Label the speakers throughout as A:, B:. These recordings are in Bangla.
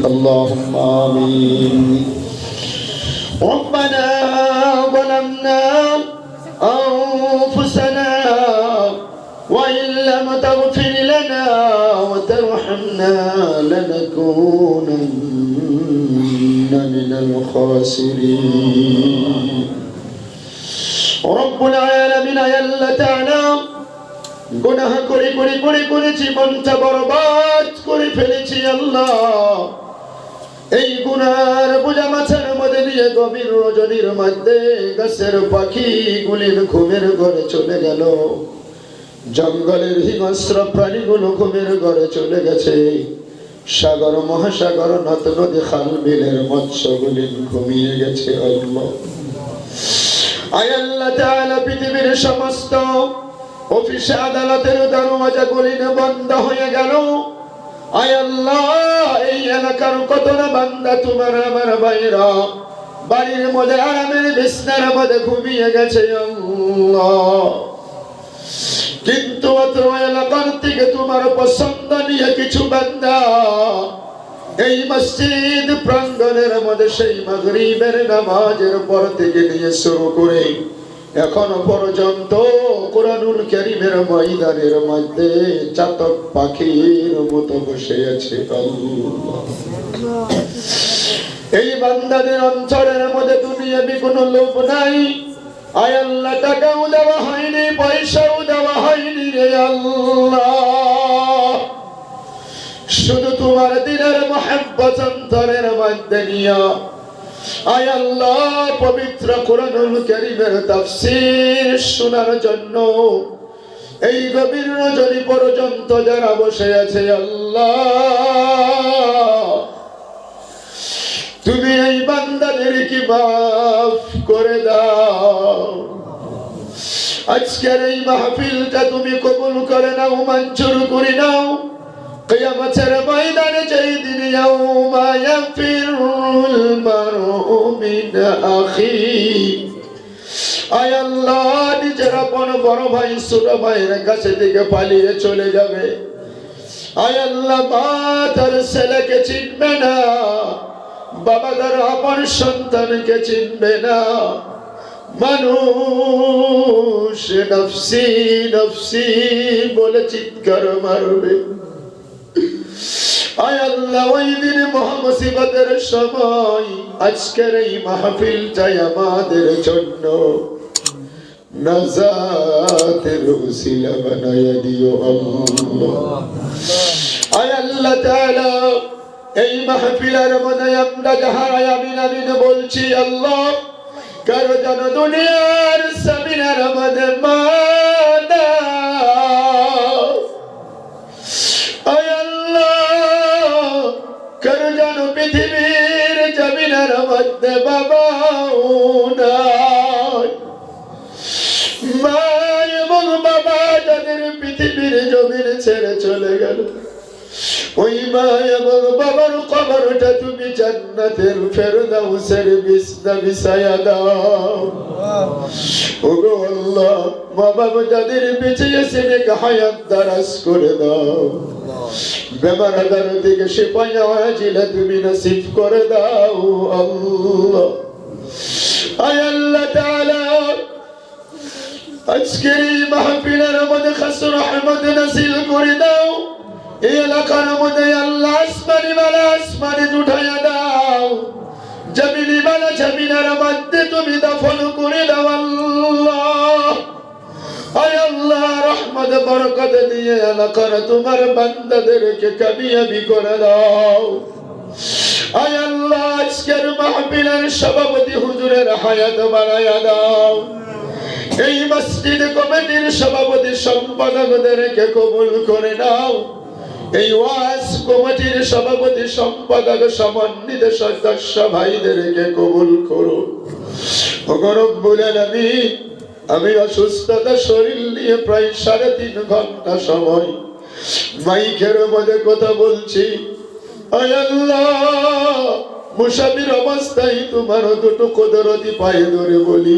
A: اللهم آمين ربنا ظلمنا أنفسنا وإن لم تغفر لنا وترحمنا لنكونن من الخاسرين رب العالمين يلا تعالى গুনাহ করে করে করে করে জীবনটা বরবাদ করে ফেলেছি আল্লাহ এই গুনার বোঝা মাছের মধ্যে নিয়ে গভীর রজনীর মধ্যে গাছের পাখি গুলির ঘুমের ঘরে চলে গেল। জঙ্গলের হিংস্র প্রাণীগুলো ঘুমের ঘরে চলে গেছে। সাগর, মহাসাগর নত নদী, খাল, বিলের মৎস্যগুলি ঘুমিয়ে গেছে আল্লাহ। আয় আল্লাহ তাআলা, পৃথিবীর সমস্ত অফিসে, আদালতের দরওয়াজা গুলি বন্ধ হয়ে গেল। এই এলাকার তোমার আমার বাড়ির মধ্যে আরামের মধ্যে ঘুমিয়ে গেছে কিন্তু থেকে তোমার পছন্দ নিয়ে কিছু বান্দা, এই মসজিদ প্রাঙ্গনের মধ্যে সেই মাগরিবের নামাজের পর থেকে নিয়ে শুরু করে এখনও পর্যন্ত কোরআনুল করিমের ময়দানের মধ্যে চাতক পাখির মতো বসে আছে। এই বান্দাদের অঞ্চলের মধ্যে দুনিয়াবি কোনো লোভ নাই। আয় আল্লাহ, টাকাও দেওয়া হয়নি, পয়সাও দেওয়া হয়নি রে আল্লাহ। শুধু তোমার দিনের মহাব্বত অন্তরের মধ্যে নিয়া আয় আল্লাহ, পবিত্র কোরআনুল কারীমের তাফসীর শোনার জন্য। এই গভীর রজনী পর্যন্ত যারা বসে আছে আল্লাহ। তুমি এই বান্দাদের কি মাফ করে দাও। আজকের এই মাহফিলটা তুমি কবুল করে নাও, মঞ্জুর করে নাও। কিয়ামতের ময়দানে যেই দিন ইয়াউমা ইয়াফিরুল মারউ মিন আখি। আয় আল্লাহ, নিজের আপন বড় ভাই, ছোট ভাইয়ের কাছে থেকে পালিয়ে চলে যাবে। আয় আল্লাহ, মা তার ছেলেকে চিনবে না, বাবা তার আপন সন্তানকে চিনবে না। মানুষ, নফসি নফসি বলে চিৎকার মারবে। আয় আল্লাহ, ওই দিন মহামসিবতের সময় আজকের এই মাহফিল চাই আমাদের জন্য। আল্লাহ। এই আমরা যাহারা আমিন বলছি, আল্লাহ, কারও যেন দুনিয়ার সামিনার মধ্যে মানা বাবা নাই মা এবং বাবা যাদের পৃথিবীর জমির ছেড়ে চলে গেল। ওই মা এবং বাবার কবরটা তুমি জান্নাতের ফেরদাউসের বিছনা বিছায়া দাও। ওগো আল্লাহ, মা বাবা যাদের বেঁচে গেছে নেকে হায়াত দারাজ করে দাও। বেমার আদার থেকে সে পায়া জিলা তুমি নসিব করে দাও, আল্লাহ। আয় আল্লাহ তাআলা, আজকের এই মাহফিলের মধ্যে খাস রহমত নাসিল করে দাও। এই এলাকার মধ্যে আল্লাহ আসমানি বালা আসমানি উঠাইয়া দাও। জমিনি বালা জমিনের মধ্যে তুমি দফন করে দাও আল্লাহ। আয় আল্লাহ, রহমত, বরকত দিয়ে এলাকার তোমার বান্দাদেরকে কামিয়াবি করে দাও। আয় আল্লাহ, আজকের মাহফিলের সভাপতি হুজুরের হায়াত বাড়াইয়া দাও। এই মসজিদ কমিটির সভাপতি সম্পাদকদেরকে কবুল করে নাও। এই ওয়াজ কমিটির সভাপতি, সম্পাদক, সমন্বিত সদস্য ভাইদেরকে কবুল করো রব্বুল আলামিন, আমি অসুস্থতা শরীর নিয়ে প্রায় সাড়ে তিন ঘণ্টা সময় মাইকের মধ্যে কথা বলছি। মুসাফির অবস্থায় তোমার দুটো কদরতি পায়ে ধরে বলি।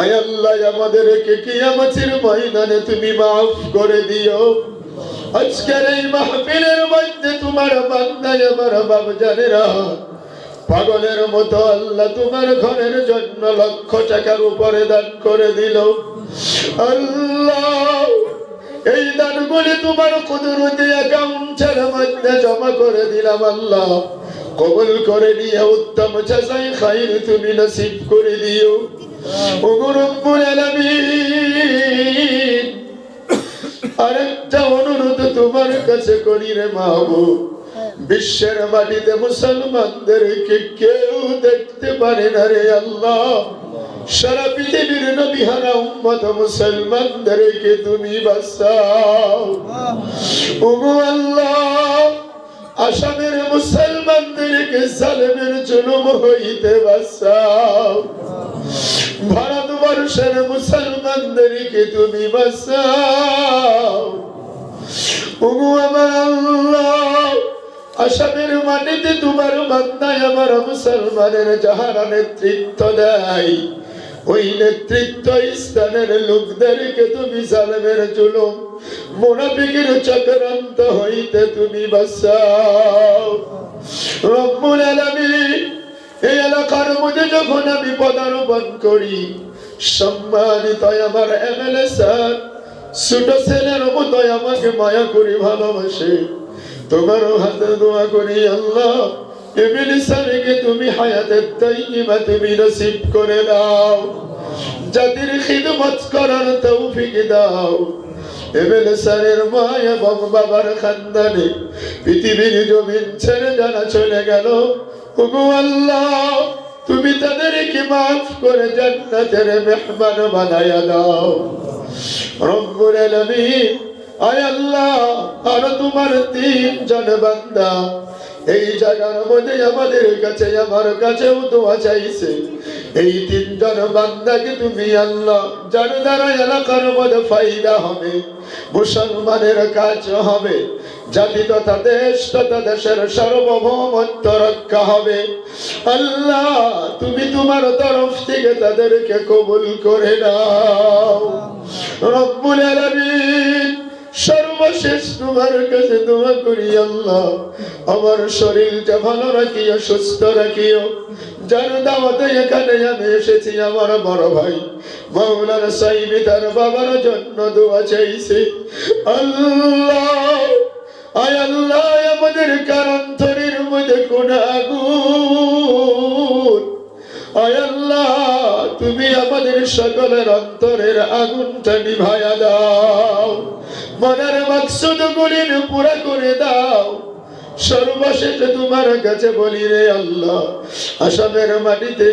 A: আয় আল্লাহ, আমাদেরকে কিয়ামতের ময়দানে তুমি মাফ করে দিও। আজকের এই মাহফিলের মধ্যে তোমার বান্দায় আমার বাবজানেরা পাগলের মতো আল্লাহ তোমার ঘরের জন্য লক্ষ টাকার উপরে দান করে দিল। আল্লাহ এই দানগুলি তোমার কুদরতি অ্যাকাউন্টের মধ্যে জমা করে দিলাম আল্লাহ। কবল করে নিয়ে উত্তম চাষাই খাইর তুমি নসিব করে দিও। ওগো রব্বুল আলামিন আরেকটা অনুরোধ তোমার কাছে করি রে মাহবু বিশ্বের মাটিতে মুসলমানদেরকে কেউ দেখতে পারে না রে আল্লাহ? সারা পৃথিবীর নবীহারা উম্মত মুসলমানদেরকে তুমি বাঁচাও? ওগো আল্লাহ আসামের মুসলমানদেরকে সালেমের জন্ম হইতে বাঁচাও? ভারতবর্ষের মুসলমানদেরকে তুমি আসামের মাটিতে তোমার বান্দায় আমার মুসলমানের যাহারা নেতৃত্ব দেয়, ওই নেতৃত্ব স্থানের লোকদেরকে তুমি জালেমের জুলুম, মোনাফিকের চক্রান্ত হইতে তুমি বাঁচাও। রব্বুল আলামিন, এই এলাকার মধ্যে যখন আমি পদার্পণ করি সম্মানিত আমার এমএলএ স্যার, ছোট ছেলের মতো আমাকে মায়া করি ভালোবাসে। তোমার হাতে দোয়া করি আল্লাহ এমএলএ স্যারকে তুমি হায়াতের তাইবা তুমি নসিব করে দাও। জাতির খিদমত করার তৌফিক দাও। এমএলএ স্যারের মা এবং বাবার খানদানে পৃথিবীর জমিন ছেড়ে যারা চলে গেল। ওগো আল্লাহ তুমি তাদেরকে মাফ করে জান্নাতের মেহমান বানায়া দাও। রব্বুল আলামিন, আয় আল্লাহ, আর তোমার তিন জন বান্দা। এই জায়গার মধ্যে আমাদের কাছে, আমার কাছেও দোয়া চাইছে। এই তিনজন বান্দাকে তুমি আল্লাহ, যার দ্বারা এলাকার মধ্যে ফায়দা হবে, মুসলমানের কাজ হবে জাতি তথা দেশ তথা দেশের সার্বভৌমত্ব রক্ষা হবে। আল্লাহ, তুমি তোমার তরফ থেকে তাদেরকে কবুল করে নাও। রব্বুল আলামিন, সর্বশেষ তোমার কাছে দোয়া করি আল্লাহ। আমার শরীরটা ভালো রাখিও, সুস্থ রাখিও। যার দাওয়াতে এখানে আমি এসেছি আমার বড় ভাই। মৌলার সাইবি তার বাবার জন্য দোয়া চাইছে। আল্লাহ আয় আল্লাহ, আমাদের কারণ মধ্যে কোন আগুন আয় আল্লাহ, তুমি আমাদের সকলের অন্তরের আগুনটা নিভায়া দাও। মনের মাকসুদ গুলির পুরা করে দাও। সর্বশেষে তোমার কাছে বলি রে আল্লাহ, আসামের মাটিতে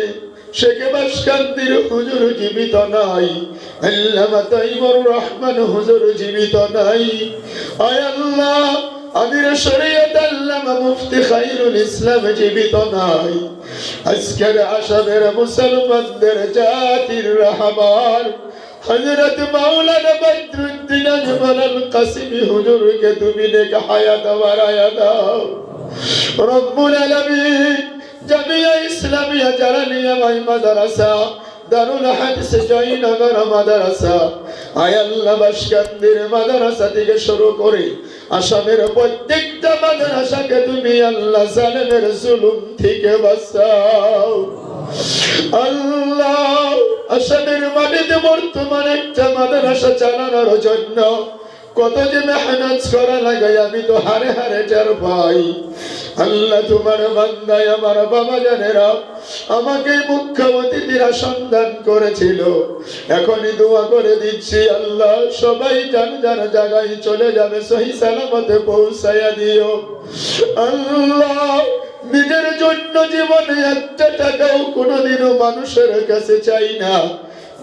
A: শেখে বাসকান্দির হুজুর জীবিত নাই? আল্লামা তাইমুর রহমান হুজুর জীবিত নাই। আয় আমির শরীয়ত আল্লামা মুফতি খাইরুল ইসলাম জীবিত নাই। আজকের আসামের মুসলমানদের জাতির রাহবার হযরত মাওলানা বদরুদ্দিন আজমল আল কাসিমি হুজুরকে তুমি নেক হায়াত রব্বুল আলামিন জামিয়া ইসলামিয়া জারানিয়া মাই মাদ্রাসা, দারুল হাদিস জয়নগর মাদ্রাসা। আয় আল্লাহ বাসকান্দির মাদ্রাসা থেকে শুরু করে আসামের প্রত্যেকটা মাদ্রাসাকে তুমি আল্লাহ জালেমের জুলুম থেকে বাঁচাও। আল্লাহ আসামের মাটিতে বর্তমান একটা মাদ্রাসা চালানোর জন্য কত যে মেহনত করা লাগে, আমি তো হারে হারে টের পাই। আল্লাহ তোমার বান্দায় আমার বাবা জানেরা আমাকে মুখ্য অতিথিরা সন্ধান করেছিল। এখনই দোয়া করে দিচ্ছি আল্লাহ, সবাই যার যার জায়গায় চলে যাবে, সহি সালামতে পৌঁছাইয়া দিও। আল্লাহ, নিজের জন্য জীবনে একটা টাকাও কোনোদিনও মানুষের কাছে চাই না।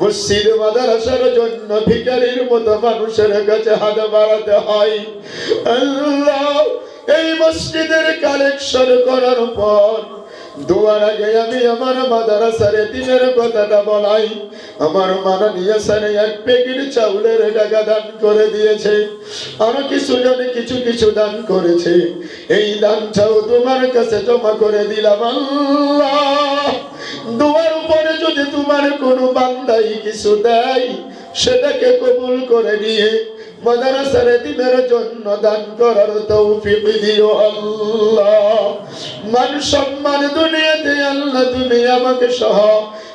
A: মসজিদ, মাদ্রাসার জন্য ভিকারির মতো মানুষের কাছে হাত বাড়াতে হয়। আল্লাহ এই মসজিদের কালেকশন করার পর, দোয়ার আগে আমি আমার মাদ্রাসার দিনের কথাটা বলাই। আমার মাননীয় স্যারে এক প্যাকেট চাউলের টাকা দান করে দিয়েছে। আরও কিছু জনে কিছু কিছু দান করেছে। এই দানটাও তোমার কাছে জমা করে দিলাম দোয়ার উপরে যদি তোমার কোনো বান্দাই কিছু দেয়, সেটাকে কবুল করে নিয়ে মাদ্রাসার দিনের জন্য দান করার তৌফিক দিও আল্লাহ মান সম্মান দুনিয়াতে আল্লাহ তুমি আমাকে সহ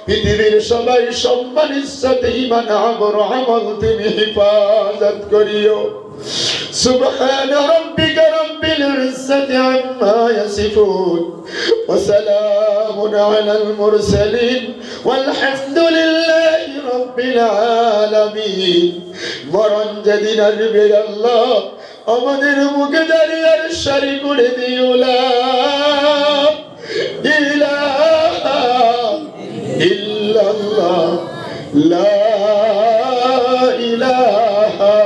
A: পৃথিবীর সবাই সম্মানের সাথে ইমান আমর আমল তুমি হেফাজত করিও سبحان ربك رب العزة عما يصفون وسلام على المرسلين আলহামদুলিল্লাহ রব্বিল আলামিন মরণ যেদিন আসবে আল্লাহ আমাদের মুখে দাঁড়িয়ে আর সারি করে দিওলা ইলাহা ইল্লাল্লাহ লা ইলাহা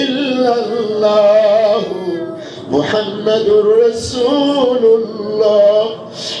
A: ইল্লাল্লাহ মুহাম্মাদুর